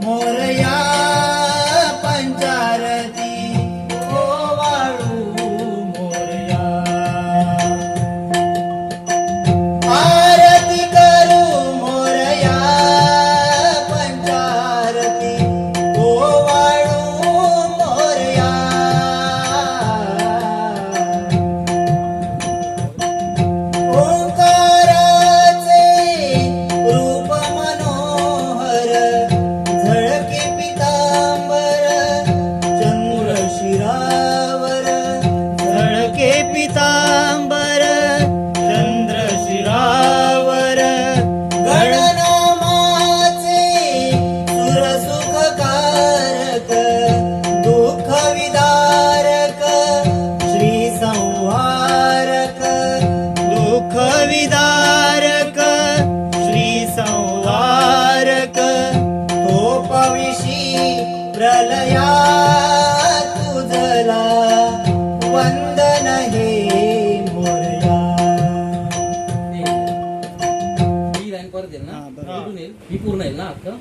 more. विदारक श्री संहारक तोपविशी प्रलया तुझला वंदन हे मोरया. ही लाईन परत येईल ना? पूर्ण येईल ना अख्खं